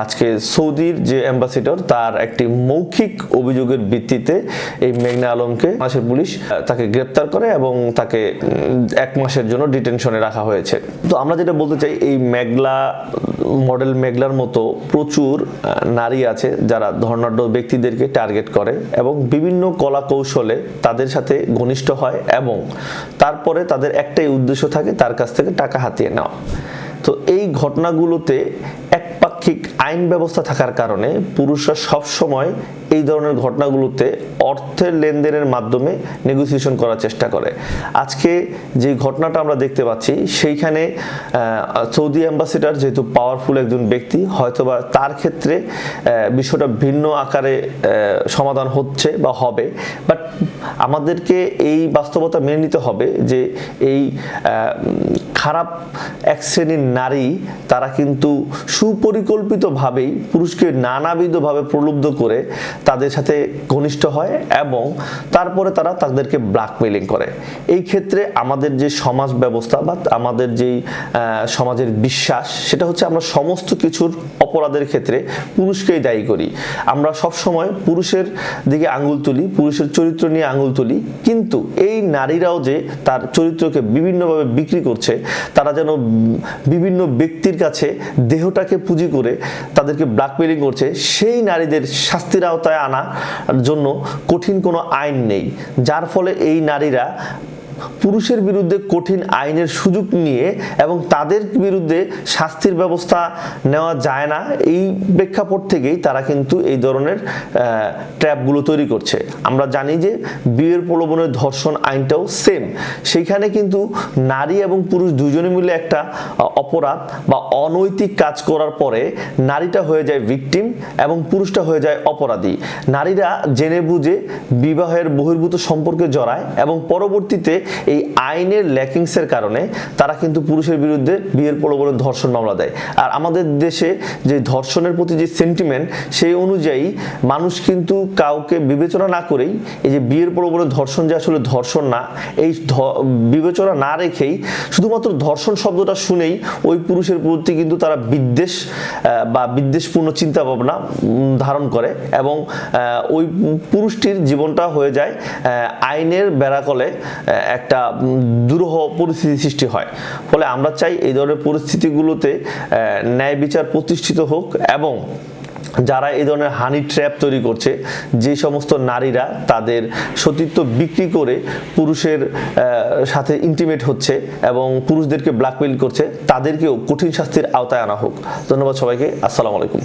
আজকে সৌদির যে অ্যাম্বাসিডর, তার একটি মৌখিক অভিযোগের ভিত্তিতে এই মেঘনা আলমকে মাসের পুলিশ তাকে গ্রেপ্তার করে এবং তাকে এক মাসের জন্য ডিটেনশনে রাখা হয়েছে। তো আমরা যেটা বলতে চাই, এই মেঘলা, মডেল মেঘলার মতো প্রচুর নারী আছে যারা ধর্নাঢ্য ব্যক্তিদেরকে টার্গেট করে এবং বিভিন্ন কলা কৌশলে তাদের সাথে ঘনিষ্ঠ হয় এবং তারপরে তাদের একটাই উদ্দেশ্য থাকে, তার কাছ থেকে টাকা হাতিয়ে নেওয়া। তো এই ঘটনাগুলোতে একপাক্ষিক আইন ব্যবস্থা থাকার কারণে পুরুষরা সব সময় এই ধরনের ঘটনাগুলোতে অর্থের লেনদেনের মাধ্যমে নেগোসিয়েশন করার চেষ্টা করে। আজকে যে ঘটনাটা আমরা দেখতে পাচ্ছি, সেইখানে সৌদি অ্যাম্বাসিডার যেহেতু পাওয়ারফুল একজন ব্যক্তি, হয়তোবা তার ক্ষেত্রে বিষয়টা ভিন্ন আকারে সমাধান হচ্ছে বা হবে। বাট আমাদেরকে এই বাস্তবতা মেনে নিতে হবে যে এই খারাপ এক শ্রেণির নারী তারা কিন্তু সুপরিকল্পিতভাবেই পুরুষকে নানাবিধভাবে প্রলুব্ধ করে তাদের সাথে ঘনিষ্ঠ হয় এবং তারপরে তারা তাদেরকে ব্ল্যাকমেলিং করে। এই ক্ষেত্রে আমাদের যে সমাজ ব্যবস্থা বা আমাদের যেই সমাজের বিশ্বাস, সেটা হচ্ছে আমরা সমস্ত কিছুর অপরাধের ক্ষেত্রে পুরুষকেই দায়ী করি। আমরা সব সময় পুরুষের দিকে আঙ্গুল তুলি, পুরুষের চরিত্র নিয়ে আঙুল তুলি, কিন্তু এই নারীরাও যে তার চরিত্রকে বিভিন্নভাবে বিক্রি করছে, তারা যেন বিভিন্ন ব্যক্তির কাছে দেহটাকে পুঁজি করে তাদেরকে ব্ল্যাকমেলিং করছে, সেই নারীদের শাস্তির আওতায় আনার জন্য কঠিন কোনো আইন নেই। যার ফলে এই নারীরা পুরুষের বিরুদ্ধে কঠিন আইনের সুযোগ নিয়ে এবং তাদের বিরুদ্ধে শাস্তির ব্যবস্থা নেওয়া যায় না, এই প্রেক্ষাপট থেকেই তারা কিন্তু এই ধরনের ট্র্যাপগুলো তৈরি করছে। আমরা জানি যে বিয়ের প্রলোভনের ধর্ষণ আইনটাও সেম সেইখানে কিন্তু নারী এবং পুরুষ দুজনে মিলে একটা অপরাধ বা অনৈতিক কাজ করার পরে নারীটা হয়ে যায় ভিকটিম এবং পুরুষটা হয়ে যায় অপরাধী। নারীরা জেনে বুঝে বিবাহের বহির্ভূত সম্পর্কে জড়ায় এবং পরবর্তীতে এই আইনের ল্যাকিংসের কারণে তারা কিন্তু পুরুষের বিরুদ্ধে বিয়ের প্রলোভনের ধর্ষণ মামলা দেয়। আর আমাদের দেশে যে ধর্ষণের প্রতি যে সেন্টিমেন্ট সেই অনুযায়ী মানুষ কিন্তু কাউকে বিবেচনা না করেই এই যে বিয়ের প্রলোভনের ধর্ষণ যে আসলে ধর্ষণ না এই বিবেচনা না রেখেই শুধুমাত্র ধর্ষণ শব্দটা শুনেই ওই পুরুষের প্রতি কিন্তু তারা বিদ্বেষ বা বিদ্বেষপূর্ণ চিন্তা ভাবনা ধারণ করে এবং ওই পুরুষটির জীবনটা হয়ে যায় আইনের বেড়াকলে আহ, একটা দুরূহ পরিস্থিতি সৃষ্টি হয়। ফলে আমরা চাই এই ধরনের পরিস্থিতিগুলোতে ন্যায় বিচার প্রতিষ্ঠিত হোক এবং যারা এই ধরনের হানি ট্র্যাপ তৈরি করছে, যে সমস্ত নারীরা তাদের সতীত্ব বিক্রি করে পুরুষের সাথে ইন্টিমেট হচ্ছে এবং পুরুষদেরকে ব্ল্যাকমেইল করছে, তাদেরকেও কঠিন শাস্তির আওতায় আনা হোক। ধন্যবাদ সবাইকে। আসসালামু আলাইকুম।